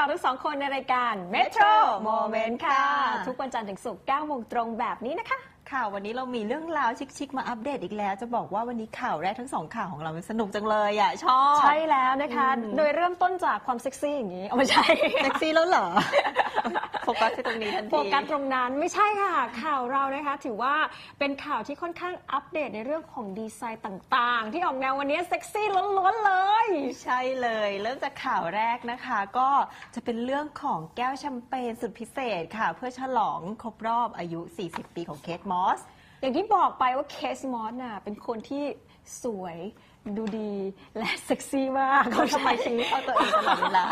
เราทั้งสองคนในรายการ Metro Moment ค่ะค่ะ ทุกวันจันทร์ถึงศุกร์9โมงตรงแบบนี้นะคะ ค่ะ วันนี้เรามีเรื่องราวชิคๆมาอัปเดตอีกแล้ว จะบอกว่าวันนี้ข่าวแรกทั้งสองข่าวของเรามันสนุกจังเลยอะชอบ ใช่แล้วนะคะ อืม โดยเริ่มต้นจากความเซ็กซี่อย่างนี้เอาไม่ใช่ เซ็กซี่แล้วเหรอ โฟกัสที่ตรงนี้ทันที โฟกัสตรงนั้นไม่ใช่ค่ะ ข่าวเรานะคะ ถือว่าเป็นข่าวที่ค่อนข้างอัปเดตในเรื่องของดีไซน์ต่างๆ ที่ออกแนววันนี้เซ็กซี่ล้วนๆเลย ใช่เลยเริ่มจากข่าวแรกนะคะ ก็จะเป็นเรื่องของแก้วแชมเปญสุดพิเศษค่ะ เพื่อฉลองครบรอบอายุ 40 ปีของเคทมอส อย่างที่บอกไปว่าเคสมอสน่ะเป็นคนที่สวยดูดีและเซ็กซี่มากเขาทำไมถึงเอาตัวเองตลอดเวลา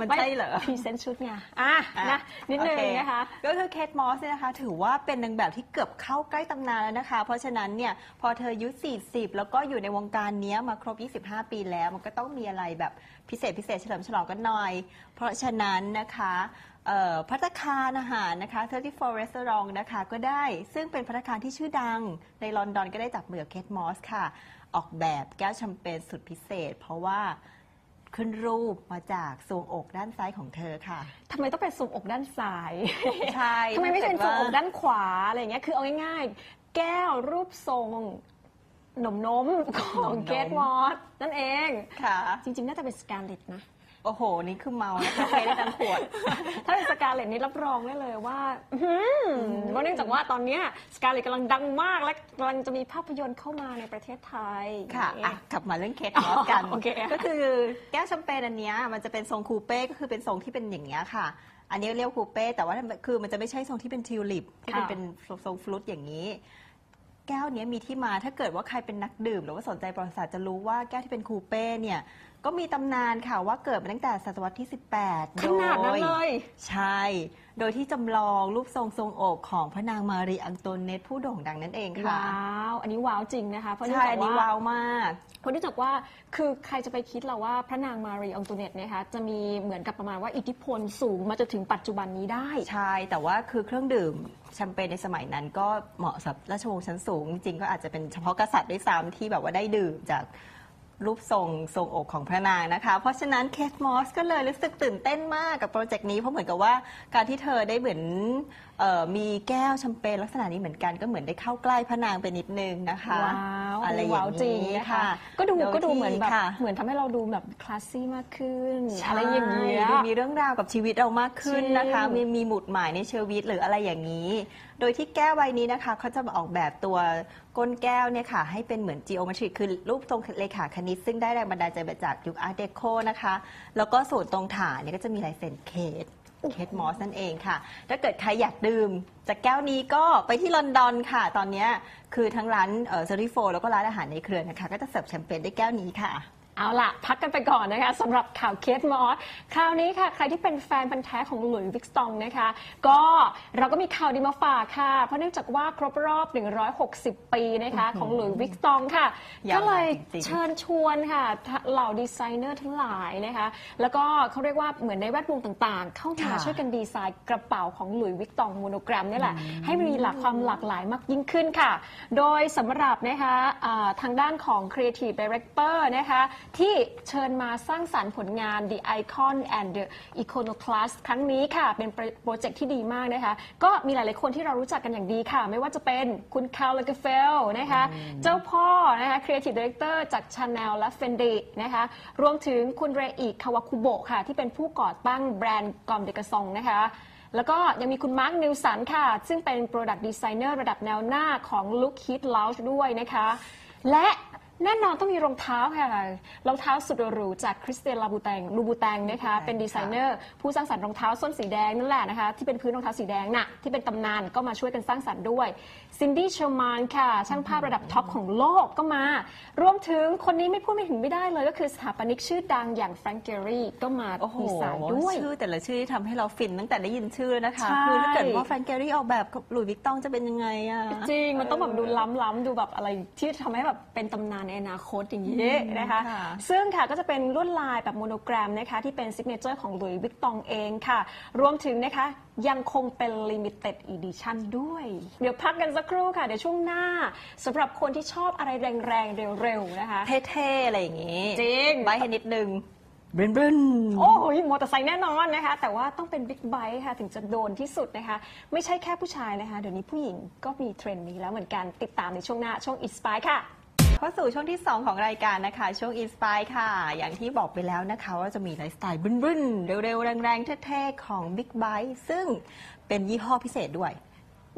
มันใช่เหรอพรีเซนต์ชุดไงอะนะนิดนึงโอเนะคะ ก็คือเคทมอสเนี่ยนะคะ ถือว่าเป็นนางแบบที่เกือบเข้าใกล้ตำนานแล้วนะคะ เพราะฉะนั้นเนี่ยพอเธออายุ 40 แล้วก็อยู่ในวงการเนี้ยมาครบ 25 ปีแล้ว มันก็ต้องมีอะไรแบบพิเศษพิเศษเฉลิมฉลองกันหน่อย เพราะฉะนั้นนะคะเอ่อ พัตตาคารอาหารนะคะ34 Restaurant นะคะก็ได้ซึ่งเป็นพัตตาคารที่ชื่อดังในลอนดอนก็ได้จับมือกับเคทมอสค่ะ ออกแบบแก้วแชมเปญสุดพิเศษ เพราะว่าขึ้นรูปมาจากทรวงอกด้านซ้ายของเธอค่ะ ทำไมต้องเป็นทรวงอกด้านซ้าย ใช่ทำไมไม่เป็นทรวงอกถ้าเกิดว่าด้านขวาอะไรอย่างเงี้ย คือเอาง่ายๆ แก้วรูปทรงหนมนมของเกตมอสนั่นเอง ค่ะ จริงๆ น่าจะเป็นสกาเลตนะ โอ้โห นี่คือเมานะคะใช้ได้ทั้งขวด ถ้าเป็นสกาเลตนี่รับรองได้เลยว่าอื้อหือเพราะเนื่องจากว่าตอนเนี้สกาเลตกำลังดังมากและกำลังจะมีภาพยนตร์เข้ามาในประเทศไทยค่ะนี่อะกลับมาเรื่องเคสมอสกันโอเคก็คือแก้วแชมเปญอันเนี้ยมันจะเป็นทรงคูเป้ก็คือเป็นทรงที่เป็นอย่างเงี้ยค่ะ อันนี้เรียกว่าคูเป้แต่ว่าคือมันจะไม่ใช่ทรงที่เป็นทิวลิปที่เป็นค่ะเป็นทรงฟลุตอย่างนี้แก้วเนี้ยมีที่มาถ้าเกิดว่าใครเป็นนักดื่ม หรือว่าสนใจประวัติศาสตร์จะรู้ว่าแก้วที่เป็นคูเป้เนี่ย ก็มีตำนานค่ะว่าเกิดมาตั้งแต่ศตวรรษที่ 18 ขนาดนั้นเลย ใช่ โดยที่จำลองรูปทรงทรงอกของพระนางมารีอังโตเนตผู้โด่งดังนั่นเองค่ะ ว้าว อันนี้ว้าวจริงนะคะ เพราะเนื่องใช่จาอักนนี้ว่าว้าวมากเพราะเนื่องจากว่าคือใครจะไปคิดเราว่าพระนางมารีอองตูเนตนะคะจะมีเหมือนกับประมาณว่าอิทธิพลสูงมาจนถึงปัจจุบันนี้ได้ ใช่ แต่ว่าคือเครื่องดื่มแชมเปญในสมัยนั้นก็เหมาะสำหรับราชวงศ์ชั้นสูง จริงๆก็อาจจะเป็นเฉพาะกษัตริย์ด้วยซ้ำที่แบบว่าได้ดื่มจาก รูปทรงทรงอกของพระนางนะคะ เพราะฉะนั้นเคทมอสก็เลยรู้สึกตื่นเต้นมากกับโปรเจกต์นี้ เพราะเหมือนกับว่าการที่เธอได้เหมือนเออมีแก้วแชมเปญลักษณะนี้เหมือนกันก็เหมือนได้เข้าใกล้พระนางไปนิดนึงนะคะว้าวอะไรนอนี้ย่างว้าวจริงนี้นะคะค่ะ ก็ดูโดยก็ดูเหมือนแบบที่ค่ะเหมือนทำให้เราดูแบบคลาสซี่มากขึ้นอะไรอย่างเงี้ยใช่ดูมีเรื่องราวกับชีวิตเรามากขึ้นนะคะจริงมีมีหมุดหมายในชีวิตหรืออะไรอย่างนี้ โดยที่แก้วใบนี้นะคะเขาจะมาออกแบบตัวก้นแก้วเนี่ยค่ะให้เป็นเหมือน geometry คือรูปทรงเลขาคณิต ซึ่งได้แรงบันดาลใจมาจากยุคอาร์เดโคนะคะ แล้วก็ส่วนตรงฐานเนี่ยก็จะมีลายเซ็นเคทเคทมอสนั่นเองค่ะ ถ้าเกิดใครอยากดื่ม จากแก้วนี้ก็ไปที่ลอนดอนค่ะ ตอนเนี้ยคือทั้งร้านเซอริโฟแล้วก็ร้านอาหารในเครือนะคะ ก็จะเสิร์ฟแชมเปญด้วยแก้วนี้ค่ะ เอาล่ะ พักกันไปก่อนนะคะสำหรับข่าวเคสมอสคราวนี้ค่ะ ใครที่เป็นแฟนพันธ์แท้ของหลุยส์วิกสตองนะคะ ก็เราก็มีข่าวดีมาฝากค่ะ เพราะเนื่องจากว่าครบรอบ 160 ปีนะคะของหลุยส์วิกสตองค่ะยาก็วนานเลยจริงๆเชิญชวนค่ะเหล่าดีไซเนอร์ทั้งหลายนะคะ แล้วก็เขาเรียกว่าเหมือนในแวดวงต่างๆ เข้ามาค่ะช่วยกันดีไซน์กระเป๋าของหลุยส์วิกตองโมโนแกรมนี่แหละให้มีหลากความหลากหลายมากยิ่งขึ้นค่ะ โดยสำหรับนะคะอ่าทางด้านของ Creative Director นะคะที่เชิญมาสร้างสารรค์ผลงาน The Icon and the Iconoclast ครั้งนี้ค่ะ เป็นโปรโปรเจกต์ที่ดีมากนะคะ ก็มีหลาย ๆ คนที่เรารู้จักกันอย่างดีค่ะ ไม่ว่าจะเป็นคุณคาร์ล g กเฟลนะคะ เจ้าพ่อนะคะ Creative Director จาก Chanel และ Fendi นะคะ รวมถึงคุณเรอิคาวาคุโบะค่ะ ที่เป็นผู้ก่อตั้งแบรนด์กอมเดกซองนะคะแล้วก็ยังมีคุณมาร์คนิวสันค่ะ ซึ่งเป็น Product Designer ระดับแนวหน้าของ Look Hit Lounge ด้วยนะคะ และ แน่นอนต้องมีรองเท้าค่ะรองเท้าสุดหรูจากคริสเตียนลาบูแตงลูบูแตงนะคะเป็นดีไซเนอร์ผู้สร้างสรรค์รองเท้าส้นสีแดงนั่นแหละนะคะที่เป็นพื้นรองเท้าสีแดงน่ะที่เป็นตำนานก็มาช่วยกันสร้างสรรค์ด้วย ซินดี้เชอร์มานค่ะ ช่างภาพระดับท็อปของโลกก็มา รวมถึงคนนี้ไม่พูดไม่ถึงไม่ได้เลยก็คือสถาปนิกชื่อดังอย่างแฟรงก์เกอรี่ก็มาโอ้โหดีไซน์ด้วยชื่อแต่ละชื่อที่ทำให้เราฟินตั้งแต่ได้ยินชื่อนะคะใช่คือถ้าเกิดว่าแฟรนแกรี่ออกแบบกับหลุยส์วิกตองจะเป็นยังไงอะจริง มันต้องแบบดูล้ำๆดูแบบอะไรที่ทำให้แบบเป็นตำนานในอนาคตอย่างนี้นะคะค่ะซึ่งค่ะก็จะเป็นลวดลายแบบโมโนแกรมนะคะที่เป็นซิกเนเจอร์ของหลุยส์วิกตองเองค่ะ รวมถึงนะคะยังคงเป็น Limited Edition ด้วย เดี๋ยวพักกันสักครู่ค่ะ เดี๋ยวช่วงหน้าสำหรับคนที่ชอบอะไรแรงๆ เร็วๆ นะคะ เท่ๆ อะไรอย่างงี้ จริงใบให้นิดนึงบรนบรนโอ้โหมอเตอร์ไซค์แน่นอนนะคะ แต่ว่าต้องเป็นบิ๊กไบค์ค่ะ ถึงจะโดนที่สุดนะคะ ไม่ใช่แค่ผู้ชายนะคะ เดี๋ยวนี้ผู้หญิงก็มีเทรนด์นี้แล้วเหมือนกันติดตามในช่วงหน้าช่วง Inspire ค่ะ เข้าสู่ช่วงที่ 2 ของรายการนะคะ ช่วง Inspire ค่ะ อย่างที่บอกไปแล้วนะคะว่าจะมีไลฟ์สไตล์บึ้นๆ เร็วๆ แรงๆ เท่ๆ ของ Big Bike ซึ่งเป็นยี่ห้อพิเศษด้วย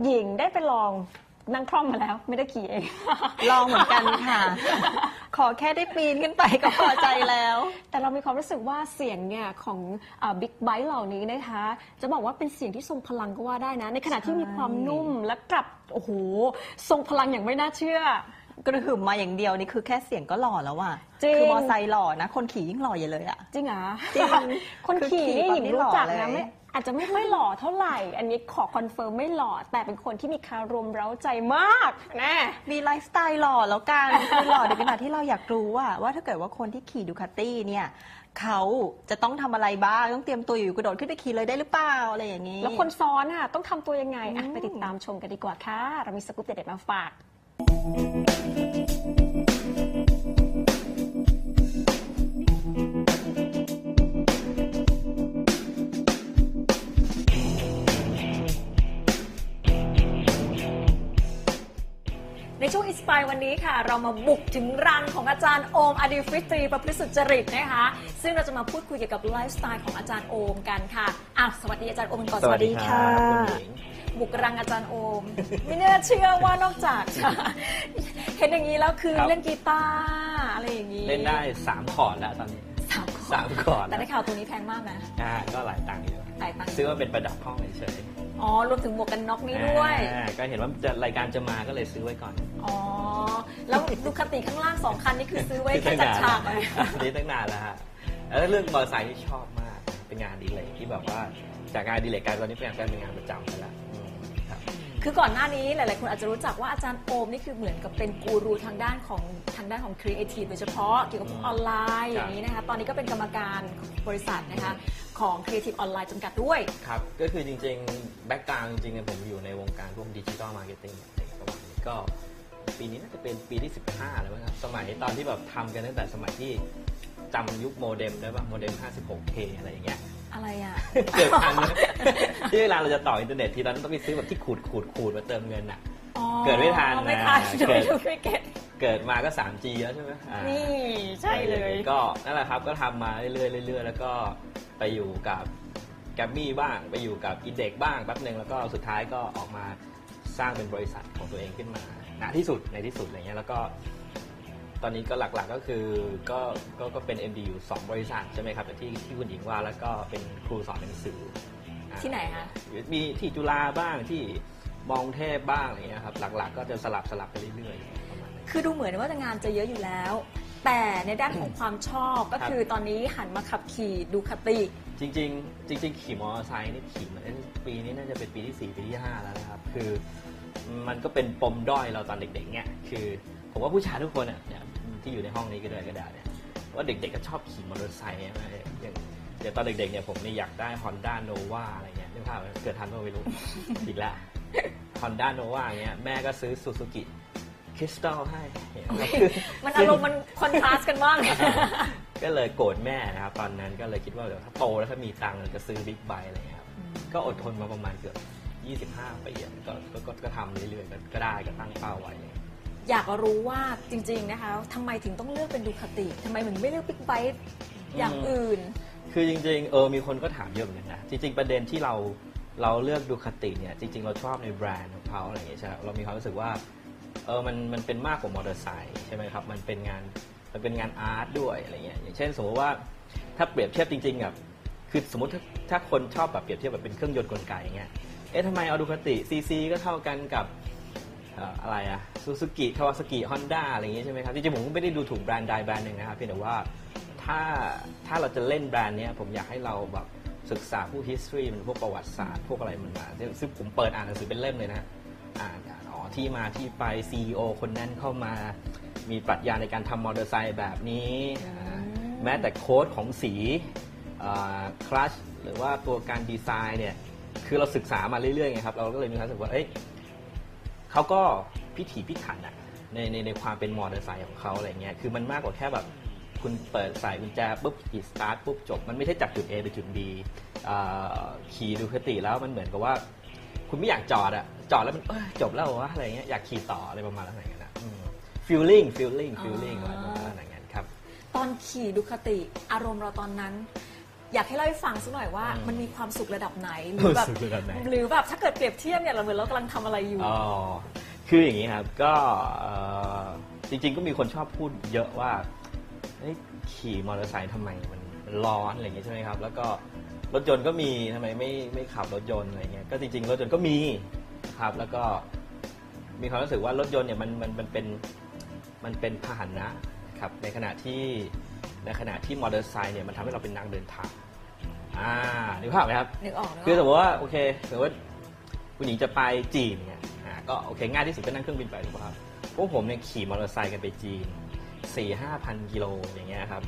หญิงได้ไปลองนั่งคล่อมมาแล้ว ไม่ได้ขี่เอง ลองเหมือนกันค่ะ ขอแค่ได้ปีนขึ้นไปก็พอใจแล้ว แต่เรามีความรู้สึกว่าเสียงเนี่ยของบิ๊กไบค์เหล่านี้นะคะ จะบอกว่าเป็นเสียงที่ทรงพลังก็ว่าได้นะ ในขณะที่มีความนุ่มและกลับ โอ้โห ทรงพลังอย่างไม่น่าเชื่อ กระหึ่มมาอย่างเดียวนี่คือแค่เสียงก็หล่อแล้วอะจริง คือมอไซค์หล่อนะ คนขี่ยิ่งหล่ออย่าเลยอะ จริงเหรอจริงคนคือขี่ขี่นี่ปั๊บหญิงนี่รู้จักหล่อนะเลย ไม่อาจจะไม่ค่อยหล่อเท่าไหร่ อันนี้ขอคอนเฟิร์มไม่หล่อแต่เป็นคนที่มีคารมเร้าใจมากแน่ มีไลฟ์สไตล์หล่อแล้วกันคือหล่อในขณะที่เราอยากรู้ว่าว่าถ้าเกิดว่าคนที่ขี่ดูคาตี้เนี่ยเขาจะต้องทำอะไรบ้าง ต้องเตรียมตัวอยู่กระโดดขึ้นไปขี่เลยได้หรือเปล่าอะไรอย่างนี้ แล้วคนซ้อนอะต้องทำตัวยังไงอะอืมไปติดตามชมกันดีกว่าค่ะ เรามีสกู๊ปเด็ดๆมาฝาก ในช่วงอินสปายวันนี้ค่ะ เรามาบุกถึงรังของอาจารย์โอมอดีฟิตรีประพฤติสุจริตนะคะ ซึ่งเราจะมาพูดคุยเกี่ยวกับไลฟ์สไตล์ของอาจารย์โอมกันค่ะอ้าวสวัสดีอาจารย์โอมกันก่อนสวัสดีครั บคุณหญิงบุกรังอาจารย์โอม ไม่น่าเชื่อว่านอกจากจะเห็นอย่างนี้แล้วคือครับเล่นกีตาร์อะไรอย่างนี้ เล่นได้3คอร์ดแล้วตอนนี้สามคนสามคอร์ดแต่ได้ข่าวตัวนี้แพงมากนะอ่าก็หลายตังค์อยู่หลายตังค์ซื้อมาเป็นประดับห้องเฉยอ๋อรวมถึงหมวกกันน็อกๆนี้ด้วยอ่าก็เห็นว่าจะรายการจะมาก็เลยซื้อไว้ก่อน อ๋อ แล้วดูคติข้างล่างสองคันนี่คือซื้อไว้แค่จัดฉากเลยนี่ตั้งนานแล้วฮะ แล้วเรื่องมอเตอร์ไซค์ที่ชอบมาก เป็นงานอดีเลยที่แบบว่าจากงานอดีเลยกลายตอนนี้เป็นงานเป็นงานประจำไปแล้วอืม ครับคือก่อนหน้านี้หลาย ๆ คนอาจจะรู้จักว่าอาจารย์โอมนี่คือเหมือนกับเป็นกูรูทางด้านของทางด้านของครีเอทีฟโดยเฉพาะเกี่ยวกับพวกออนไลน์อย่างนี้นะคะ ตอนนี้ก็เป็นกรรมการบริษัทนะคะของ Creative Online จำกัดด้วย ครับ ก็คือจริง ๆ แบ็กกราวจริงๆเนี่ยผมอยู่ในวงการพวกดิจิตอลมาร์เก็ตติ้งอะไรประมาณนี้ก็ปีนี้น่าจะเป็นปีที่ 15 แล้วมั้งครับ สมัยตอนที่แบบทำกันตั้งแต่สมัยที่จำยุคโมเด็มได้ป่ะ โมเด็ม 56K อะไรอย่างเงี้ย อะไรอะเกิดทันนะที่เวลาเราจะต่ออินเทอร์เน็ตทีตอนนั้นต้องไปซื้อแบบที่ขูดขูดขูดมาเติมเงินอะอ๋อเกิดไม่ทันไม่ทันนะเดี๋ยวเกิไม่ดดูไม่เก็ตเกิดมาก็ 3G แล้วใช่ไหมอ่านี่ใช่เลย ก็นั่นแหละครับก็ทำมาเรื่อยๆเรื่อยๆแล้วก็ไปอยู่กับแกมมี่บ้าง ไปอยู่กับอินเด็กบ้างแป๊บหนึ่งแล้วก็สุดท้ายก็ออกมาสร้างเป็นบริษัทของตัวเองขึ้นมาณที่สุดในที่สุดอะไรเงี้ยแล้วก็ ตอนนี้ก็หลักๆก็คือก็ก็ก็เป็น MD อยู่ 2 บริษัทใช่ไหมครับที่ที่คุณหญิงว่าแล้วก็เป็นครูสอนหนังสืออ่าที่ไหนคะ มีที่จุฬาบ้างที่มองเทพบ้างอะไรเงี้ยครับหลักๆ ก็จะสลับสลับไปเรื่อยๆประมาณนั้น คือดูเหมือนว่างานจะเยอะอยู่แล้ว แต่ในด้านของความชอบก็ครับคือตอนนี้หันมาขับขี่ดูคติ จริงๆจริง ๆ ขี่มอเตอร์ไซค์นี่ขี่มาปีนี้น่าจะเป็นปีที่4ปีที่5แล้วนะครับ คือ มันก็เป็นปมด้อยเราตอนเด็กๆเนี่ยคือ ผมว่าผู้ชายทุกคนอะเนี่ย ที่อยู่ในห้องนี้ก็ได้ก็ได้เนี่ยว่าเด็กๆก็ชอบขี่มอเตอร์ไซค์ใช่ไหมอย่างอย่างตอนเด็กๆเนี่ยผมเนี่ยอยากได้ Honda Nova อะไรเงี้ยนึกภาพไหมเกิดทันก็ไม่รู้ อีกแล้ว Honda Nova เงี้ยแม่ก็ซื้อ Suzuki Crystal ให้เนี่ยคือมันอารมณ์มันคอนทราสต์กันมากเลยก็เลยโกรธแม่นะครับ ตอนนั้นก็เลยคิดว่าเดี๋ยวถ้าโตแล้วถ้ามีตังค์จะซื้อบิ๊กไบค์อะไรเงี้ยครับ ก็อดทนมาประมาณเกือบ 25ปีอะก็ก็ก็ก็ทำเรื่อยๆก็ก็ได้ก็ตั้งเป้าไว้ อยากรู้ว่าจริง ๆนะคะทำไมถึงต้องเลือกเป็นดูคติทำไมถึงไม่เลือกบิ๊กไบค์อย่างอื่น คือจริงๆเออมีคนก็ถามเยอะเหมือนกันนะจริง ๆ ประเด็นที่เราเราเลือกดูคติเนี่ยจริง ๆ เราชอบในแบรนด์ของเขาอะไรอย่างเงี้ยใช่ไหมเรามีความรู้สึกว่าเออมันมันเป็นมากกว่ามอเตอร์ไซค์ใช่ไหมครับมันเป็นงานมันเป็นงานอาร์ตด้วยอะไรเงี้ยอย่างเช่น สมมติว่าถ้าเปรียบเทียบจริงๆกับคือสมมติถ้าถ้าคนชอบแบบเปรียบเทียบแบบเป็นเครื่องยนต์กลไกอย่างเงี้ยเอ๊ะทำไมเอาดูคติซีซีก็เท่ากันกับ เอ่ออะไรอะซูซูกิคาวาซากิฮอนด้าอะไรอย่างงี้ใช่ไหมครับจริงๆผมก็ไม่ได้ดูถูกแบรนด์ใดแบรนด์หนึ่งนะครับเพียงแต่ว่าถ้าถ้าเราจะเล่นแบรนด์เนี้ยผมอยากให้เราแบบศึกษาพวก history มันพวกประวัติศาสตร์พวกอะไรมันมาซึ่งผมเปิดอ่านหนังสือเป็นเล่มเลยนะอ่านอ่านอ๋อที่มาที่ไป CEO คนนั้นเข้ามามีปรัชญาในการทำมอเตอร์ไซค์แบบนี้อ่าแม้แต่โค้ดของสีคลัชหรือว่าตัวการดีไซน์เนี่ย คือเราศึกษามาเรื่อยๆไงครับ เราก็เลยมีความรู้สึกว่า เอ้ย เขาก็พิถีพิถันอะในในในความเป็นมอเตอร์ไซค์ของเขาอะไรเงี้ยคือมันมากกว่าแค่แบบคุณเปิดใส่กุญแจปุ๊บขี่สตาร์ทปุ๊บจบ มันไม่ใช่จากจุด A ไปจุด B ขี่ดูคติแล้วมันเหมือนกับว่า คุณไม่อยากจอดอะจอดแล้วมันจบแล้ววะอะไรเงี้ยอยากขี่ต่ออะไรประมาณนั้นอย่างเงี้ยนะฟีลลิ่งฟีลลิ่งฟีลลิ่งอะไรประมาณนั้นอย่างเงี้ยครับ ตอนขี่ดูคติอารมณ์เราตอนนั้น อยากให้เล่าให้ฟังสักหน่อยว่าอืมมันมีความสุขระดับไหนหรือแบบความสุขระดับไหนหรือแบบถ้าเกิดเปรียบเทียบเนี่ยเราเหมือนเรากำลังทำอะไรอยู่อ๋อคืออย่างนี้ครับก็เอ่อจริง ๆ ก็มีคนชอบพูดเยอะว่าเฮ้ยขี่มอเตอร์ไซค์ทำไมมันมันร้อนอะไรอย่างเงี้ยใช่ไหมครับ แล้วก็รถยนต์ก็มีทำไมไม่ไม่ขับรถยนต์อะไรเงี้ยก็จริงๆรถยนต์ก็มีครับ แล้วก็มีความรู้สึกว่ารถยนต์เนี่ยมันมันมันเป็นมันเป็นพาหนะครับในขณะที่ในขณะที่มอเตอร์ไซค์เนี่ยมันทำให้เราเป็นนักเดินทาง อ่านึกภาพไหมครับ นึกออกนึกคือสอมอกมติว่าโอเคสมมติว่าคุณหญิงจะไปจีนเนี่ยอ่าก็โอเคง่ายที่สุดก็นั่งเครื่องบินไปถูกป่ะครับพวกผมเนี่ยขี่มอเตอร์ไซค์กันไปจีน4ี่ห้าพันกิโลอย่างเงี้ยครับ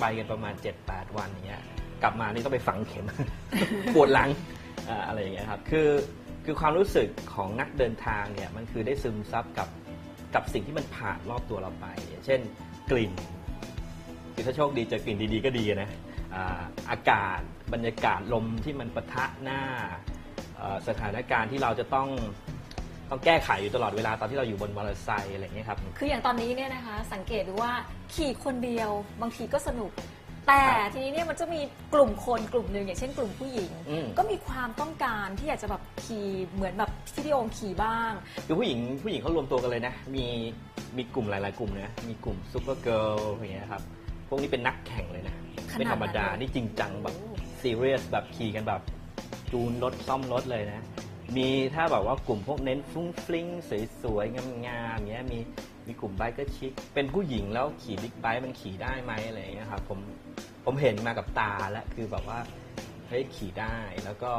ไปกันประมาณ7-8วันอย่างเงี้ยกลับมานี่ต้องไปฝังเข็ม ปวดหลังอ่าอะไรอย่างเงี้ยครับคือคือความรู้สึกของนักเดินทางเนี่ยมันคือได้ซึมซับกับกับสิ่งที่มันผ่านรอบตัวเราไปอย่างเช่นกลิ่น คือถ้าโชคดีเจอกลิ่นดีๆก็ดีนะ อ่าอากาศบรรยากาศลมที่มันปะทะหน้าเอ่อสถานการณ์ที่เราจะต้องต้องแก้ไขอยู่ตลอดเวลาตอนที่เราอยู่บนมอเตอร์ไซค์อะไรอย่างเงี้ยครับ คืออย่างตอนนี้เนี่ยนะคะ สังเกตดูว่าขี่คนเดียวบางทีก็สนุก แต่ครับทีนี้เนี่ยมันจะมีกลุ่มคนกลุ่มหนึ่งอย่างเช่นกลุ่มผู้หญิงอืมก็มีความต้องการที่อยากจะแบบขี่เหมือนแบบที่พี่โอมขี่บ้างคือผู้หญิงผู้หญิงเขารวมตัวกันเลยนะ มีมีกลุ่มหลาย ๆ กลุ่มนะมีกลุ่มซูเปอร์เกิร์ลอย่างเงี้ยครับพวกนี้เป็นนักแข่งเลยนะขนาดนั้น ไม่ธรรมดาเลยนี่จริงจังแบบโอ้ซีเรียสแบบขี่กันแบบ จูนรถซ่อมรถเลยนะ มีถ้าแบบว่ากลุ่มพวกเน้นฟรุ้งฟริ้งสวยๆงามๆเงี้ยมีมีกลุ่มไบค์ก็ชิคเป็นผู้หญิงแล้วขี่บิ๊กไบค์มันขี่ได้ไหมอะไรอย่างเงี้ยครับผมผมเห็นมากับตาแล้วคือแบบว่าเฮ้ยขี่ได้แล้วก็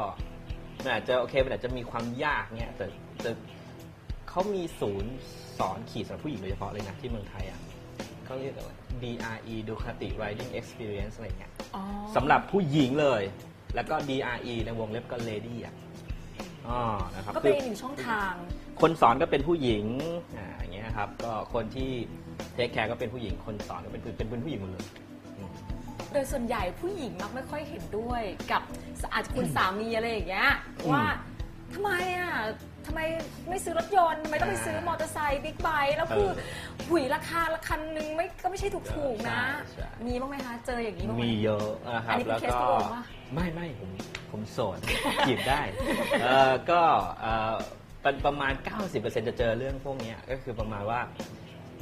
มันอาจจะโอเคมันอาจจะมีความยากเงี้ยแต่แต่เขามีศูนย์สอนขี่สำหรับผู้หญิงโดยเฉพาะเลยนะที่เมืองไทยอะ เขาเรียกอะไร DRE Ducati Riding Experience อะไรเงี้ยอ๋อสำหรับผู้หญิงเลย แล้วก็ DRE ในวงเล็บก็ lady อะอ๋อนะครับก็เป็นคืออีกหนึ่งช่องทาง คนสอนก็เป็นผู้หญิงอ่าอย่างเงี้ยครับ ก็คนที่เทคแคร์ก็เป็นผู้หญิง คนสอนก็เป็นผู้เป็นเป็นผู้หญิงหมดเลยอืมโดยส่วนใหญ่ผู้หญิงมักไม่ค่อยเห็นด้วยกับอาจจะคุณสามีอะไรอย่างเงี้ยอืมว่า ทำไมอะทำไมไม่ซื้อรถยนต์ทำไมต้องไปซื้อมอเตอร์ไซค์บิ๊กไบค์แล้วคือเออหุยราคาละคันหนึงไม่ก็ไม่ใช่ถูกๆนะ ใช่ใช่ มีบ้างไหมคะ เจออย่างนี้บ้างไหม มีเยอะนะครัอับนนี้เป็นแล้วเคสก็ตัวปะ ไม่ไม่ผมผมโสด จีบได้เออก็เออเป็นประมาณ 90%จะเจอเรื่องพวกเนี้ยก็คือประมาณว่า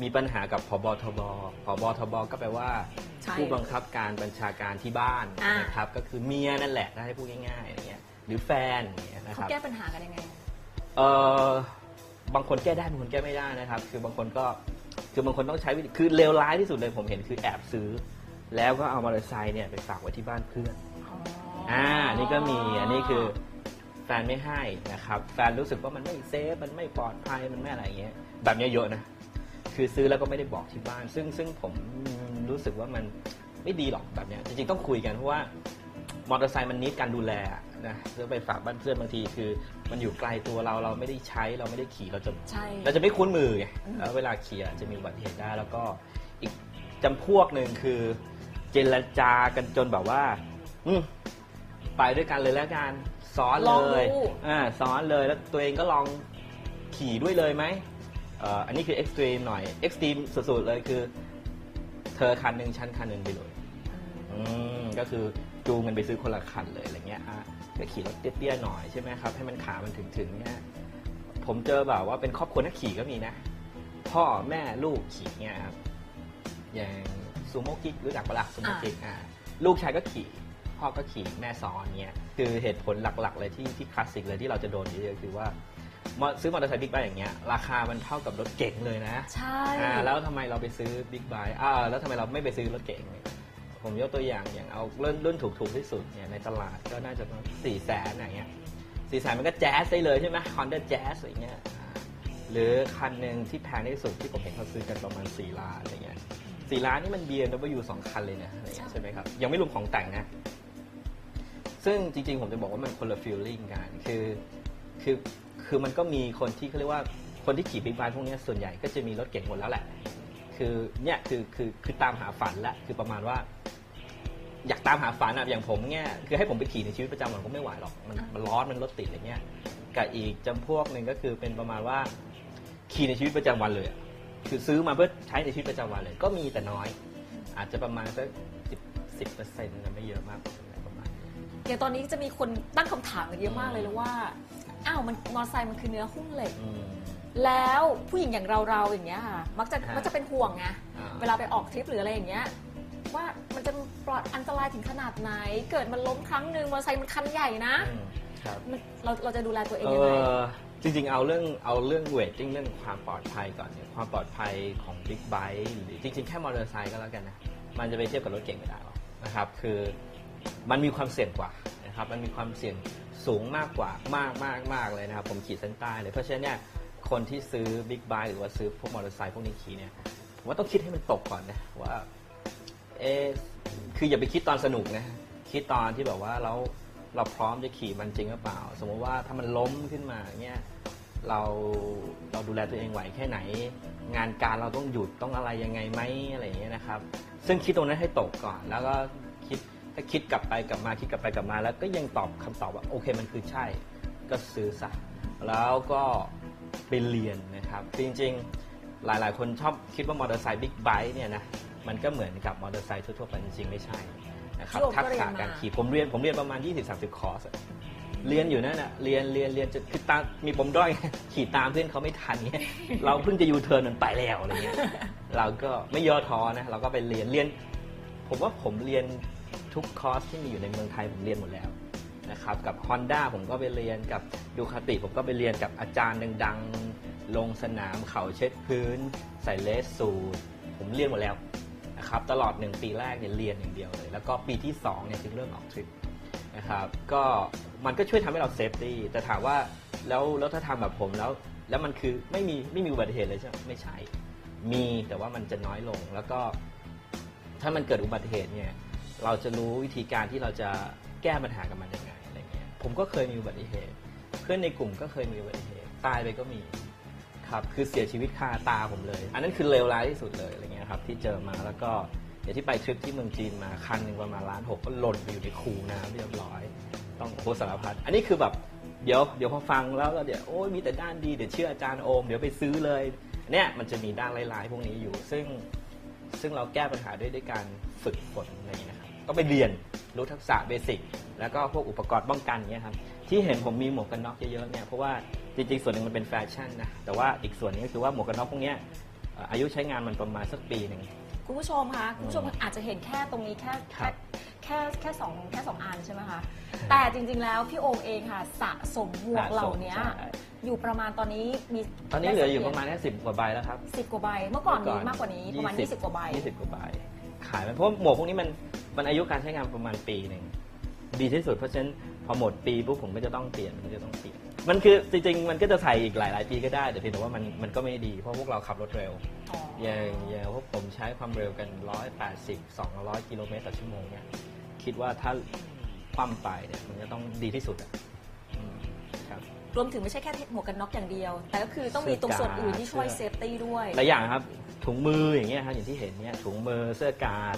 มีปัญหากับพบทบพบทบก็แปลว่า ใช่ผู้บังคับการบัญชาการที่บ้านอ่าน นะครับ ก็คือเมียนั่นแหละถ้าให้พูดง่ายๆอย่างเงี้ย หรือแฟนอย่างเงี้ยนะคเขารับ แก้ปัญหากันยังไง เออบางคนแก้ได้บางคนแก้ไม่ได้นะครับ คือบางคนก็คือบางคนต้องใช้วิธีคือเลวร้ายที่สุดเลยผมเห็นคือแอบซื้อ แล้วก็เอามอเตอร์ไซค์เนี่ยไปฝากไว้ที่บ้านเพื่อนอ่านี่ก็มีอันนี้คือแฟนไม่ให้นะครับแฟนรู้สึกว่ามันไม่เซฟมันไม่ปลอดภัยมันไม่อะไรอย่างเงี้ยแบบเนี้ยเยอะนะคือซื้อแล้วก็ไม่ได้บอกที่บ้าน ซึ่งซึ่งผมรู้สึกว่ามันไม่ดีหรอกแบบเนี้ยจริงๆต้องคุยกันเพราะว่ามอเตอร์ไซค์มันนิดการดูแล นะซื้อไปฝากบ้านเพื่อนบางทีคือ มันอยู่ไกลตัวเราเราไม่ได้ใช้เราไม่ได้ขี่เราจะใช่ เราจะไม่คุ้นมือไงอืมแล้วเวลาขี่อาจจะมีอุบัติเหตุได้แล้วก็อีกจำพวกหนึ่งคือ เจรจากันจนแบบว่า อืมไปด้วยกันเลยแล้วกันซ้อนลองเลยดูอ่าซ้อนเลยแล้วตัวเองก็ลองขี่ด้วยเลยไหมเอ่ออันนี้คือเอ็กซ์ตรีมหน่อยเอ็กซ์ตรีมสุดๆเลยคือ เธอคันหนึ่งฉันคันหนึ่งไปเลย อืมก็คือจูงกันไปซื้อคนละคันเลยอะไรเงี้ยอะ ก็ขี่รถเตี้ยๆหน่อยใช่ไหมครับให้มันขามันถึงๆเนี่ยผมเจอแบบว่าเป็นครอบครัวนักขี่ก็มีนะ พ่อแม่ลูกขี่เนี่ยครับอย่างซูโม่กิ๊กรู้จักปะล่ะซูโม่กิ๊กอ่าลูกชายก็ขี่ พ่อก็ขี่แม่ซ้อนเนี่ยคือเหตุผลหลักๆ เลยที่ที่คลาสสิกเลยที่เราจะโดนเยอะๆคือว่ามอซื้อมอเตอร์ไซค์บิ๊กไบค์อย่างเงี้ยราคามันเท่ากับรถเก๋งเลยนะ ใช่อ่าแล้วทำไมเราไปซื้อบิ๊กไบค์อ่าแล้วทำไมเราไม่ไปซื้อรถเก๋ง ผมยกตัวอย่างอย่างเอารุ่นรุ่นถูกถูกๆที่สุดเนี่ยในตลาดก็น่าจะสี่แสนอย่างเงี้ยสี่แสนมันก็แจ๊สได้เลยใช่ไหมฮอนด้าแจ๊สอะไรเงี้ยหรือคันหนึ่งที่แพงที่สุดที่ผมเห็นเขาซื้อกันประมาณสี่ล้านอะไรเงี้ยสี่ล้านนี่มัน BMW สองคันเลยนะอะไรเงี้ยใช่ไหมครับ ยังไม่รวมของแต่งนะ ซึ่งจริงๆ ผมจะบอกว่ามันคนละฟีลลิ่งกันคือคือคือมันก็มีคนที่เขาเรียกว่าคนที่ขี่บิ๊กไบค์พวกนี้ส่วนใหญ่ก็จะมีรถเก่งหมดแล้วแหละคคือเนี่ยคือคือคือตามหาฝันละคือประมาณว่า อยากตามหาฝันอะอย่างผมเนี่ยคือให้ผมไปขี่ในชีวิตประจำวันก็ไม่ไหวหรอกมันมันร้อนมันรถติดอะไรเงี้ยกับอีกจำพวกหนึ่งก็คือเป็นประมาณว่าขี่ในชีวิตประจำวันเลยอะคือซื้อมาเพื่อใช้ในชีวิตประจำวันเลย ก็มีแต่น้อย อาจจะประมาณสักสิบสิบเปอร์เซ็นต์ไม่เยอะมากประมาณ อย่างตอนนี้จะมีคนตั้งคำถามกันเยอะมากเลยแล้วว่า อ้าวมันมอเตอร์ไซค์มันคือเนื้อหุ้มเหล็กอืมแล้วผู้หญิงอย่างเราๆอย่างเงี้ยค่ะ มักจะฮะมักจะเป็นห่วงไงอ่า เวลาไปออกทริปหรืออะไรอย่างเงี้ย ว่ามันจะปลอดอันตรายถึงขนาดไหน เกิดมันล้มครั้งหนึ่งมอเตอร์ไซค์มันคันใหญ่นะอืมครับมันเราเราจะดูแลตัวเองเอยังไงอจริงๆ เอาเรื่องเอาเรื่องเวทติ้งเรื่องความปลอดภัยก่อนเนี่ยความปลอดภัยของบิ๊กไบค์หรือจริงๆ แค่มอเตอร์ไซค์ก็แล้วกันนะ มันจะไปเทียบกับรถเก่งไม่ได้หรอกนะครับ คือมันมีความเสี่ยงกว่านะครับมันมีความเสี่ยงสูงมากกว่ามากมากมากเลยนะครับ ผมขีดเส้นใต้เลยเพราะฉะนั้นเนี่ยคนที่ซื้อบิ๊กไบค์หรือว่าซื้อพวกมอเตอร์ไซค์พวกนี้ขี่เนี่ยผมว่าต้องคิดให้มันตกก่อนนะว่า เอะคืออย่าไปคิดตอนสนุกนะ คิดตอนที่แบบว่าเราเราพร้อมจะขี่มันจริงหรือเปล่า สมมติว่าถ้ามันล้มขึ้นมาเนี่ยเราเราดูแลตัวเองไหวแค่ไหน งานการเราต้องหยุดต้องอะไรยังไงไหมอะไรอย่างเงี้ยนะครับ ซึ่งคิดตรงนั้นให้ตกก่อน แล้วก็คิดถ้าคิดกลับไปกลับมาคิดกลับไปกลับมา แล้วก็ยังตอบคำตอบว่าโอเคมันคือใช่ ก็ซื้อซะแล้วก็ไปเรียนนะครับจริงๆ หลายๆ คนชอบคิดว่ามอเตอร์ไซค์บิ๊กไบค์เนี่ยนะ มันก็เหมือนกับมอเตอร์ไซค์ทั่วๆไปจริงๆไม่ใช่นะครับพี่โอมทักก็เรียษะนมาการขี่ผมเรียนผมเรียนประมาณ 20-30 คอร์สอะเรียนอยู่นั่นน่ะเรียนเรียนเรียนจะคือตามมีปมด้อยขี่ตามเพื่อนเขาไม่ทันเงี้ยเราเพิ่งจะยูเทิร์นมันไปแล้วอะไรเงี้ยเราก็ไม่ย่อท้อนะเราก็ไปเรียนเรียน ผมว่าผมเรียนทุกคอร์สที่มีอยู่ในเมืองไทยผมเรียนหมดแล้วนะครับกับ Honda ผมก็ไปเรียนกับดูคาติผมก็ไปเรียนกับอาจารย์ดัง ๆ ลงสนามเข่าเช็ดพื้น ใส่เลสสูทผมเรียนหมดแล้ว นะครับตลอดหนึ่งปีแรกเนี่ยเรียนอย่างเดียวเลย แล้วก็ปีที่2เนี่ยถึงเริ่มออกทริปนะครับก็มันก็ช่วยทำให้เราเซฟตี้แต่ถามว่าแล้วแล้วถ้าทำแบบผมแล้ว แล้วมันคือไม่มีไม่มีอุบัติเหตุเลยใช่ไหมไม่ใช่ มีแต่ว่ามันจะน้อยลงแล้วก็ถ้ามันเกิดอุบัติเหตุเนี่ยเราจะรู้วิธีการที่เราจะแก้ปัญหากับมันยังไงอะไรเงี้ยผมก็เคยมีอุบัติเหตุ เพื่อนในกลุ่มก็เคยมีอุบัติเหตุตายไปก็มี ครับคือเสียชีวิตคาตาผมเลย อันนั้นคือเลวร้ายที่สุดเลยอะไรเงี้ยครับที่เจอมาแล้วก็เดี๋ยวที่ไปทริปที่เมืองจีนมาคันหนึ่งประมาณล้านหกก็หล่นไปอยู่ในคูน้ำเรียบร้อย ต้องโคสารพัดอันนี้คือแบบเดี๋ยวเดี๋ยวพอฟังแล้วแล้วเดี๋ยวโอ้ยมีแต่ด้านดีเดี๋ยวเชื่ออาจารย์โอมเดี๋ยวไปซื้อเลยเนี่ยมันจะมีด้านร้ายๆพวกนี้อยู่ ซึ่งซึ่งเราแก้ปัญหาด้วยด้วยการฝึกฝนอะไรอย่างเงี้ยนะครับก็ไปเรียนรู้ทักษะเบสิกแล้วก็พวกอุปกรณ์ป้องกันเงี้ยครับที่เห็นผมมีหมวกกันน็อกเยอะๆเนี่ยเพราะว่า จริงๆ ส่วนหนึ่งมันเป็นแฟชั่นนะแต่ว่าอีกส่วนหนึงก็คือว่าหมวกกันน็อกพวกเนี้ยเอ่ออายุใช้งานมันประมาณสักปีหนึ่ง คุณผู้ชมคะคุณผู้ชมอาจจะเห็นแค่ตรงนี้แค่ครัแค่บ แค่แค่สองแค่สองอันใช่ไหมคะแต่จริงๆแล้วพี่โอมเองค่ะสะสมหมวกเหล่านี้ใช่อยู่ประมาณตอนนี้มีตอนนี้เหลืออยู่ประมาณแค่สิบกว่าใบแล้วครับสิบกว่าใบ เมื่อก่อนมีมากกว่านี้ประมาณ 20 20กว่าใบ ยี่สิบกว่าใบขายมันเพราะว่าหมวกพวกนี้มันมันอายุการใช้งานประมาณปีหนึ่งดีที่สุดเพราะฉะนั้น พอหมดปีปุ๊บผมก็จะต้องเปลี่ยนมันก็จะต้องเปลี่ยน มันคือจริงๆมันก็จะใส่อีกหลาย ๆ ปีก็ได้ แต่เพียงแต่ว่ามันมันก็ไม่ดีเพราะพวกเราขับรถเร็วอ๋ออย่างอย่างพวกผมใช้ความเร็วกัน 180 200 กิโลเมตรต่อชั่วโมงเนี่ยคิดว่าถ้าคว่ำไปเนี่ยมันจะต้องดีที่สุดอะอืมครับ รวมถึงไม่ใช่แค่หมวกกันน็อกอย่างเดียว แต่ก็คือต้องมีตรงส่วนอื่นที่ช่วยเซฟตี้ด้วย หลายอย่างครับถุงมืออย่างเงี้ยครับอย่างที่เห็นเนี่ยถุงมือเสื้อกาด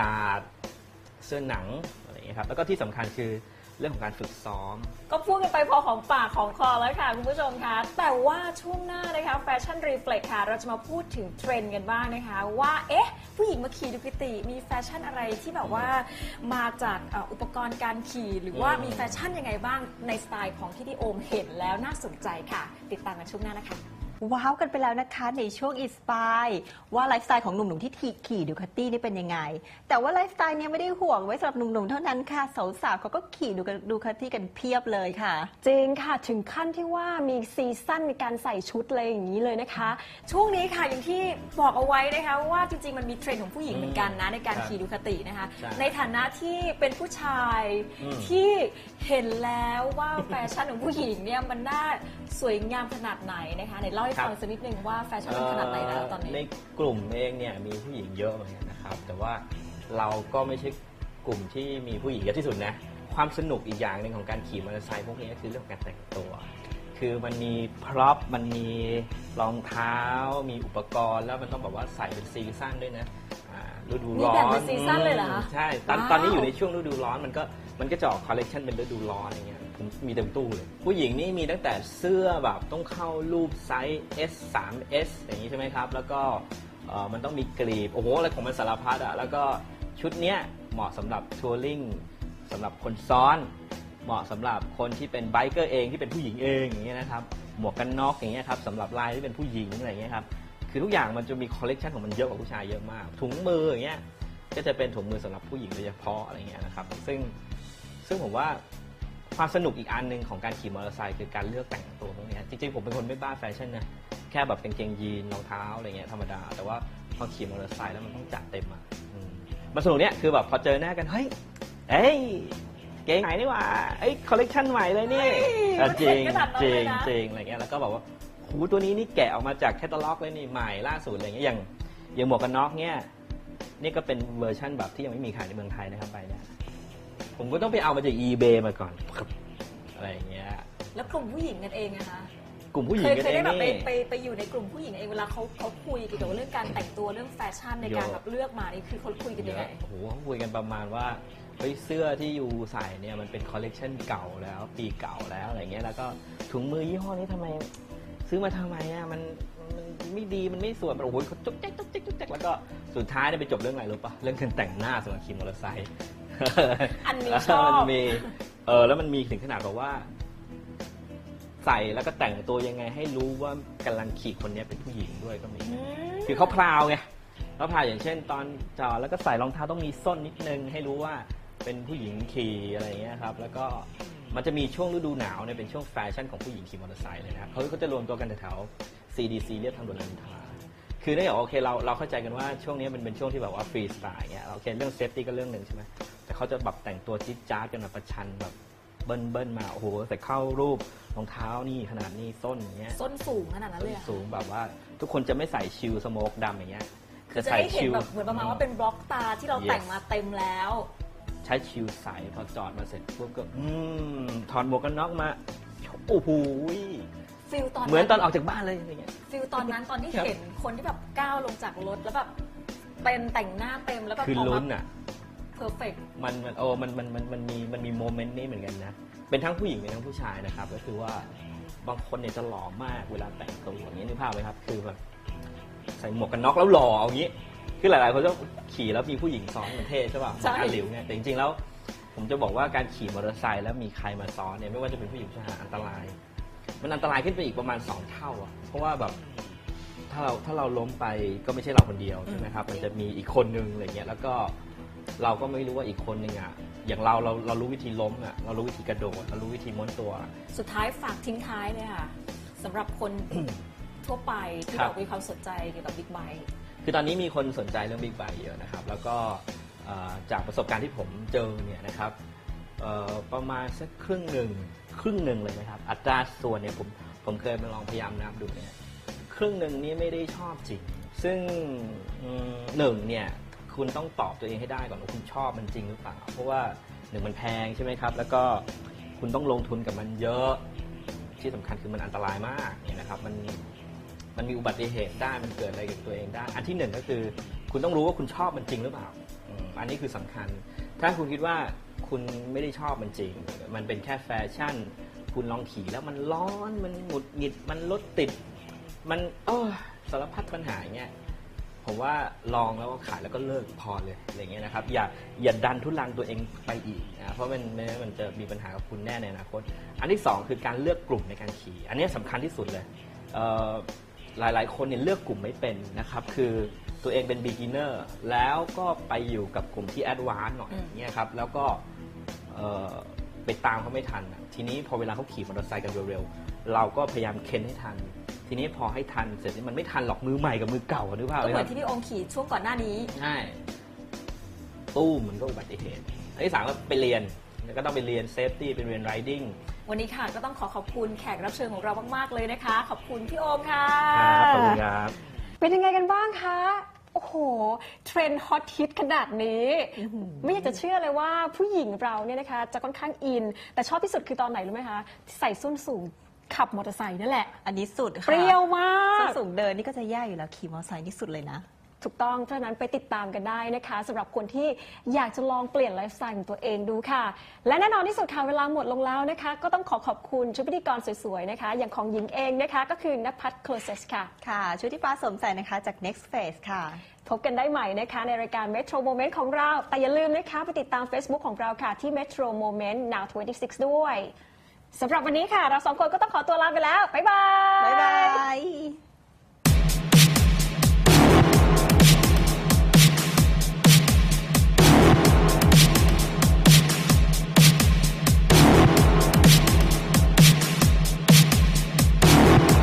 กาดเสื้อหนังอะไรอย่างเงี้ยครับแล้วก็ที่สำคัญคือ เรื่องของการฝึกซ้อม ก็พูดกันไปพอของปากของคอแล้วค่ะ คุณผู้ชมคะ แต่ว่าช่วงหน้านะคะแฟชั่นรีเฟล็กค่ะ เราจะมาพูดถึงเทรนด์กันบ้างนะคะ ว่า เอ๊ะ ผู้หญิงมาขี่ดูกิติ มีแฟชั่นอะไรที่แบบว่ามาจากเอ่ออุปกรณ์การขี่หรือว่าอืมมีแฟชั่นยังไงบ้างในสไตล์ของที่ดิโอมเห็นแล้วน่าสนใจค่ะ ติดตามกันช่วงหน้านะคะ ว้าวกันไปแล้วนะคะในช่วงอินสปายว่าไลฟ์สไตล์ของหนุ่มๆที่ขี่ขี่ดูคาตี้นี่เป็นยังไง แต่ว่าไลฟ์สไตล์เนี้ไม่ได้ห่วงไว้สำหรับหนุ่มๆเท่านั้นค่ะสาวๆเขาก็ขี่ดูดูคาตี้กันเพียบเลยค่ะ จริงค่ะถึงขั้นที่ว่ามีซีซั่นในการใส่ชุดอะไรอย่างนี้เลยนะคะ ช่วงนี้ค่ะอย่างที่บอกเอาไว้นะคะว่าจริงๆมันมีเทรนด์ของผู้หญิงเหมือนกันนะในการครับขี่ดูคาตินะคะใช่ในฐานะที่เป็นผู้ชายอืมที่เห็นแล้วว่าแฟชั่นของผู้หญิงเนี่ยมันน่าสวยงามขนาดไหนนะคะไหนเล่าให้ฟังสักนิดนึงว่าแฟชั่นขนาดไหนแล้วตอนนี้ ในกลุ่มเองเนี่ยมีผู้หญิงเยอะเหมือนกันนะครับ แต่ว่าเราก็ไม่ใช่กลุ่มที่มีผู้หญิงเยอะที่สุดนะ ความสนุกอีกอย่างหนึ่งของการขี่มอเตอร์ไซค์พวกนี้ก็คือเรื่องการแต่งตัว คือมันมีพร็อพมันมีรองเท้า มีอุปกรณ์ แล้วมันต้องแบบว่าใส่เป็นซีซั่นด้วยนะ ฤดูมีร้อแบ่งนเป็นซีซั่นเลยเหรอคะใช่ตอนว้าว ตอนนี้อยู่ในช่วงฤดูร้อนมันก็มันก็จะออกคอลเลคชันเป็นฤดูร้อนอย่างเงี้ยผมมีเต็มตู้เลย ผู้หญิงนี่มีตั้งแต่เสื้อแบบต้องเข้ารูปไซส์ S 3 S อย่างนี้ใช่ไหมครับ แล้วก็เอ่อมันต้องมีกรีบ โอ้โห อะไรของมันสารพัดอะแล้วก็ชุดเนี้ยเหมาะสำหรับทัวริงสำหรับคนซ้อน เหมาะสำหรับคนที่เป็นไบเกอร์เองที่เป็นผู้หญิงเองอย่างเงี้ยนะครับหมวกกันน็อกอย่างเงี้ยครับสำหรับลายที่เป็นผู้หญิงอะไรอย่างเงี้ยครับ คือทุกอย่างมันจะมีคอลเลกชันของมันเยอะกว่าผู้ชายเยอะมาก ถุงมืออย่างเงี้ยก็จะเป็นถุงมือสำหรับผู้หญิงโดยเฉพาะอะไรเงี้ยนะครับ ซึ่งซึ่งผมว่าความสนุกอีกอันหนึ่งของการขี่มอเตอร์ไซค์คือการเลือกแต่งตัวพวกเนี้ยจริงๆผมเป็นคนไม่บ้าแฟชั่นนะแค่แบบกางเกงยีนรองเท้าอะไรเงี้ยธรรมดา แต่ว่าพอขี่มอเตอร์ไซค์แล้วมันต้องจัดเต็มอะอืมมาสนุกเนี้ยคือแบบพอเจอหน้ากันเฮ้ยเอ้ยเกงไหนนี่หว่าเอ้ยคอลเลกชันใหม่เลยนี่เออจริงมันเจ๋งขนาดนั้นจเลริยงนะจริงอะไรเงี้ยแล้วก็แบบว่า หูตัวนี้นี่แกะออกมาจากแคตตาล็อกเลยนี่ใหม่ล่าสุดอะไรเงี้ยอย่างอย่างหมวกกันน็อกเนี่ยนี่ก็เป็นเวอร์ชั่นแบบที่ยังไม่มีขายในเมืองไทยนะครับไปเนี่ยผมก็ต้องไปเอามาจาก eBay มาก่อนอะไรอย่างเงี้ยแล้วกลุ่มผู้หญิงกันเองนะคะกลุ่มผู้หญิเคงยกันเคยเอได้งแบบไปนี่ไปไปอยู่ในกลุ่มผู้หญิงเองเวลาเขาเขาคุยเกี่ยวกับเรื่องการแต่งตัวเรื่องแฟชั่นในการเยอะแบบเลือกมานี่คือเขาคุยกันเยยังไงอะโอ้โหเขาคุยกันประมาณว่าเฮ้ยเสื้อที่ยูใส่เนี่ยมันเป็นคอลเลกชันเก่าแล้วปีเก่าแล้วอะไรเงี้ยแล้วก็ถุงมือยี่ห้อนี้ทำไม ซื้อมาทำไมอะมันมันไม่ดีมันไม่สวยมันโอ้โหเขาจุ๊กแจ๊กจุ๊กแจ๊กจุ๊กแจ๊กแล้วก็สุดท้ายเนี่ยไปจบเรื่องอะไรรู้ปะเรื่องการแต่งหน้าสำหรับขี่มอเตอร์ไซค์อันนี้ชอบมันมีเออแล้วมันมีถึงขนาดแบบว่า ใส่แล้วก็แต่งตัวยังไงให้รู้ว่ากำลังขี่คนเนี้ยเป็นผู้หญิงด้วยก็มีคือเขาพราวไงเขาพราวอย่างเช่น ตอนจอดแล้วก็ใส่รองเท้าต้องมีส้นนิดนึงให้รู้ว่าเป็นผู้หญิงขี่อะไรอย่างเงี้ยครับ แล้วก็ มันจะมีช่วงฤดูหนาวเนี่ยเป็นช่วงแฟชั่นของผู้หญิงขี่มอเตอร์ไซค์เลยนะครับเขาก็จะรวมตัวกันแถวๆ CDC เรียบทางด่วนรามอินทราคือได้บอกโอเคเราเราเข้าใจกันว่าช่วงนี้มันเป็นช่วงที่แบบว่าฟรีสไตล์เงี้ยโอเคเรื่องเซฟตี้ก็เรื่องหนึ่งใช่ไหมแต่เขาจะแบบแต่งตัวจิ๊ดจ๊าดกันแบบประชันแบบเบิ้ลเบิ้ลมาโอ้โหใส่เข้ารูปรองเท้านี่ขนาดนี้ส้นอย่างเงี้ยส้นสูงขนาดนั้นเลยเหรอสูงแบบว่าทุกคนจะไม่ใส่ชิลสโมกดำอย่างเงี้ยคือจะได้เห็นแบบเหมือนประมาณว่าเป็นบล็อกตาที่เรา Yes แต่งมาเต็มแล้ว ใช้ชิลใส่พอจอดมาเสร็จปุ๊บก็อืมถอดหมวกกันน็อกมาโอ้โหฟิลตอนเหมือนตอนออกจากบ้านเลยอย่างเงี้ยฟิลตอนนั้นตอนที่ครับเห็นคนที่แบบก้าวลงจากรถแล้วแบบเป็นแต่งหน้าเต็มแล้วแบบคือออกลุ้มานอะเพอร์เฟกมันมันโอ้มันมันมันมันมีมันมีโมเมนต์นี้เหมือนกันนะเป็นทั้งผู้หญิงเป็นทั้งผู้ชายนะครับ ก็คือว่าบางคนเนี่ยจะหล่อมากเวลาแต่งตัวอย่างนี้นึกภาพไหมครับ คือแบบใส่หมวกกันน็อกแล้วหล่อเอางี้ คือหลาย ๆ คนก็ขี่แล้วมีผู้หญิงซ้อนมันเท่ใช่ป่ะเหมือนอาหลิวเนี่ยแต่จริง ๆ แล้ว ผมจะบอกว่าการขี่มอเตอร์ไซค์แล้วมีใครมาซ้อนเนี่ยไม่ว่าจะเป็นผู้หญิงผู้ชายอันตราย มันอันตรายขึ้นไปอีกประมาณสองเท่าอะเพราะว่าแบบถ้าเราถ้าเราล้มไปก็ไม่ใช่เราคนเดียวใช่ไหมครับมันจะมีอีกคนนึงอะไรเงี้ยแล้วก็เราก็ไม่รู้ว่าอีกคนนึงอะอย่างเราเราเรารู้วิธีล้มอะเรารู้วิธีกระโดดเรารู้วิธีม้วนตัว สุดท้ายฝากทิ้งท้ายเลยค่ะสำหรับคน ทั่วไปที่ครัแบบ บมีความสนใจเกี่ยวกับบิ๊กไบค์ คือตอนนี้มีคนสนใจเรื่องบิ๊กไบค์เยอะนะครับ แล้วก็จากประสบการณ์ที่ผมเจอเนี่ยนะครับประมาณสักครึ่งหนึ่งครึ่งหนึ่งเลยนะครับ อัตราส่วนเนี่ยผมผมเคยมาลองพยายามนับดูเนี่ยครึ่งหนึ่งนี่ไม่ได้ชอบจริง ซึ่งหนึ่งเนี่ยคุณต้องตอบตัวเองให้ได้ก่อนว่าคุณชอบมันจริงหรือเปล่า เพราะว่าหนึ่งมันแพงใช่ไหมครับ แล้วก็คุณต้องลงทุนกับมันเยอะที่สำคัญคือมันอันตรายมากเนี่ยนะครับ มัน มันมีอุบัติเหตุได้มันเกิดอะไรกับตัวเองได้ อันที่หนึ่งก็คือ คุณต้องรู้ว่าคุณชอบมันจริงหรือเปล่าอืมอันนี้คือสำคัญ ถ้าคุณคิดว่าคุณไม่ได้ชอบมันจริง มันเป็นแค่แฟชั่น คุณลองขี่แล้วมันร้อนมันหงุดหงิดมันรถติด มันเออสารพัดปัญหาอย่างเงี้ย ผมว่าลองแล้วก็ขายแล้วก็เลิกพอเลยอะไรเงี้ยนะครับ อย่าอย่าดันทุลังตัวเองไปอีกนะเพราะมันมันมันจะมีปัญหากับคุณแน่ในอนาคต อันที่สองคือการเลือกกลุ่มในการขี่ อันนี้สำคัญที่สุดเลยเอ่อ หลายๆ คนเนี่ยเลือกกลุ่มไม่เป็นนะครับ คือตัวเองเป็น beginner แล้วก็ไปอยู่กับกลุ่มที่ advanced หน่อยอืมเนี่ยครับแล้วก็เอ่อไปตามเขาไม่ทันอะทีนี้พอเวลาเขาขี่มอเตอร์ไซค์กันเร็วๆเราก็พยายามเค้นให้ทัน ทีนี้พอให้ทันเสร็จนี่มันไม่ทันหรอกมือใหม่กับมือเก่าอะนึกภาพก็ไหมเหคมือรับนที่พี่โอมขี่ช่วงก่อนหน้านี้ ใช่ตู้มมันก็อุบัติเหตุอันที่สามก็ไปเรียนแล้วก็ต้องไปเรียนเซฟตี้ไปเรียนไรดิ้ง วันนี้ค่ะก็ต้องขอขอบคุณแขกรับเชิญของเรามากๆเลยนะคะ ขอบคุณพี่โอมค่ะครับขอบคุณครับ เป็นยังไงกันบ้างคะ โอ้โห เทรนด์ฮอตฮิตขนาดนี้ ไม่อยากจะเชื่อเลยว่าผู้หญิงเราเนี่ยนะคะ จะค่อนข้างอิน แต่ชอบที่สุดคือตอนไหนรู้ไหมคะ ใส่ส้นสูงขับมอเตอร์ไซค์นั่นแหละ อันนี้สุดค่ะเปรี้ยวมาส้นกสูงเดินนี่ก็จะแย่อยู่แล้วขี่มอเตอร์ไซค์นี่สุดเลยนะ ถูกต้องเพราะฉะนั้นไปติดตามกันได้นะคะสำหรับคนที่อยากจะลองเปลี่ยนไลฟ์สไตล์ของตัวเองดูค่ะ และแน่นอนที่สุดค่ะเวลาหมดลงแล้วนะคะ ก็ต้องขอขอบคุณชุดพิธีกรสวยๆนะคะ อย่างของหญิงเองนะคะ ก็คือนภัทรโคลเซสค่ะ ค่ะ ชุดที่ฟ้าสวมใส่นะคะจาก next phase ค่ะ พบกันได้ใหม่นะคะ ในรายการ Metro Moment ของเรา แต่อย่าลืมนะคะไปติดตาม Facebook ของเราค่ะที่ Metro Moment Now 26 ด้วยสำหรับวันนี้ค่ะ เราสองคนก็ต้องขอตัวลาไปแล้วบ๊ายบาย บ๊ายบาย